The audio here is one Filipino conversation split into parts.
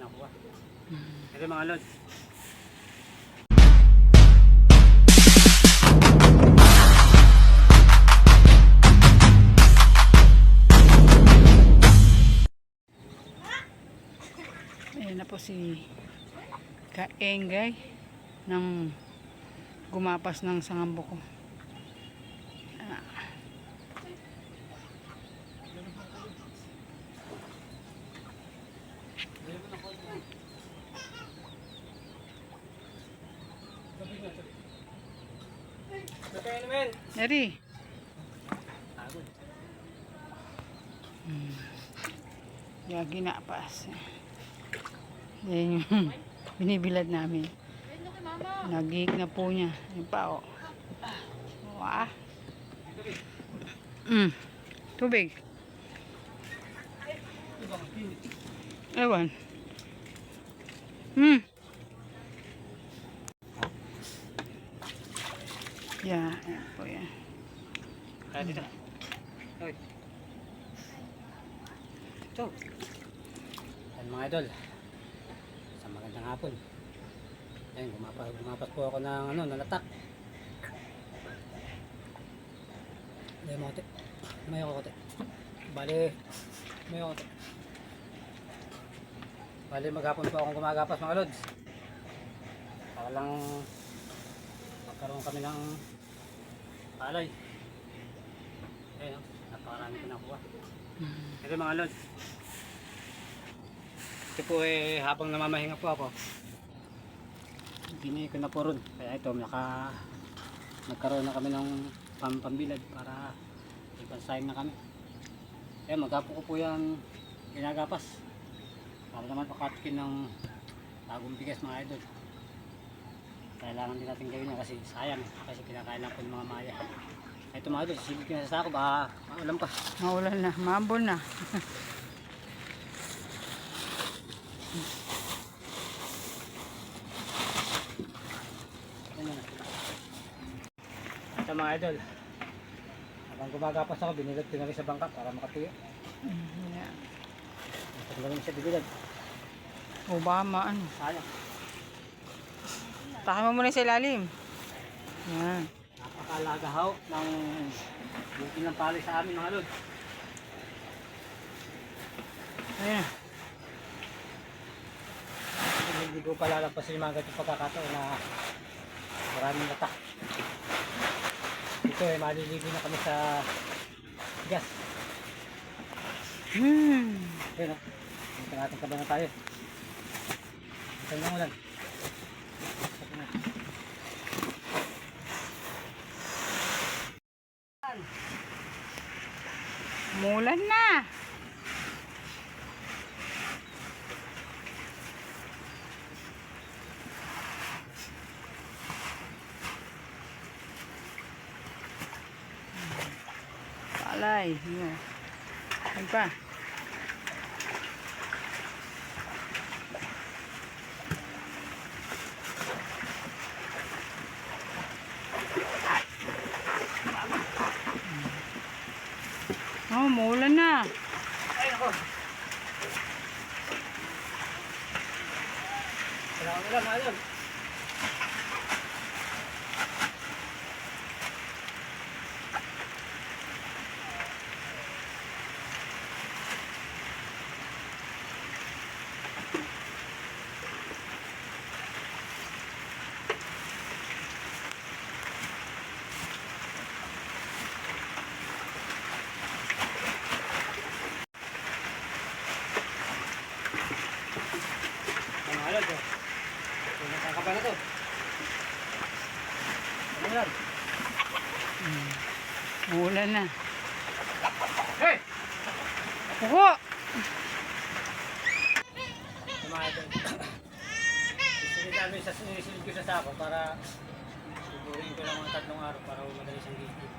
nakuha. Ito mga lods. Ayan na po si Kaengay ng gumapas ng sangambo ko. Naman. Eri, Pagod. yung ginapas. Yan yung binibilad namin. Nagig na po niya. Yung pa, oh. Wah. Mm. Tubig. Ewan. Hmm. Yeah, ayan po yan. Kaya dito. Hoy. Ito. Yan mga idol. Sa magandang hapon. Ayun, gumapas, gumapas po ako ng ano, nalatak. Ayun mga kote. May ako kote. Bali, may ako kote. Bali, maghapon po akong gumagapas mga lods. Para magkaroon kami ng palay. Ayun, oh, napakarami ko nakuha. Ito mga lods. Ito po eh, habang namamahinga po ako, gini ko na po ron. Kaya ito, naka, nagkaroon na kami ng pam pambilad para ipansayang na kami. Kaya maghapo ko po yung ginagapas. Para naman pakatikin ng bagong bigas mga idol. Kailangan din natin gawin yan kasi sayang. Kasi kinakain lang po ng mga maya. Ito mga idol, silip ko na sa sako, baka maulam pa. Maulan na, na. Yan na. Ito mga idol. Habang gumagapas ako, binilad ko na sa bangka para makatuyo. Yeah. Ito ko rin siya bibilad. Obama, ano. Sayang. Takay mo muna sa ilalim. Yan. Napakalagahaw ng bukin ng pali sa amin mga lod. Ayan. Hindi ko palalampasin yung mga ganitong pagkakataon na maraming latak. Ito eh, maliligo na kami sa gas. Hmm. Ayun o. Ito natin kaba na tayo. Ito na ulan. Mulan na. Palay. Yan. Pa? Oh, mulan na. Ay, ako. Ko nila, mga idol. Ang halad oh. Nakakaba na to. Ano yan? Mulan na. Hey! Idol. Isilid namin sa sinisilid ko sa sako para sigurin ko lang mga tatlong araw para madali siyang gigit.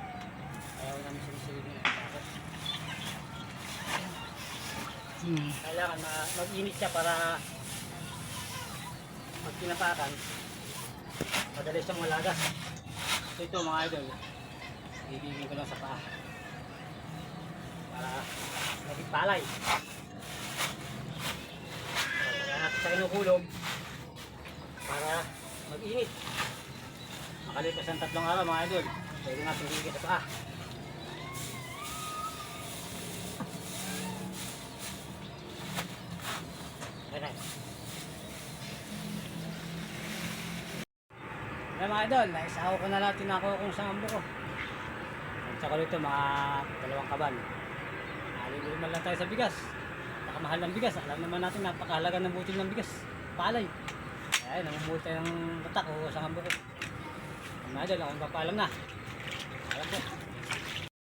Ayaw namin sinisilid na sako. Hmm. Kailangan ma- mag-init siya para pag pinapakan, madali siyang malagas. So ito mga idol, ibigin ko lang sa paa. Para maging palay. Yan. sa kinukulog para mag-init. Makalipas ng tatlong araw mga idol, pwede natin higit sa paa. Ayan. Ayan mga idol, naisahaw ko na lang tinako kung saan ambo ko. At saka rito mga dalawang kaban. Alibig man lang tayo sa bigas. Nakamahal ng bigas. Alam naman natin napakahalaga ng butil ng bigas. Palay. Kaya namumuti tayo ng batak o sa ambo ko. Mga idol, ako papaalam na. Alam ko.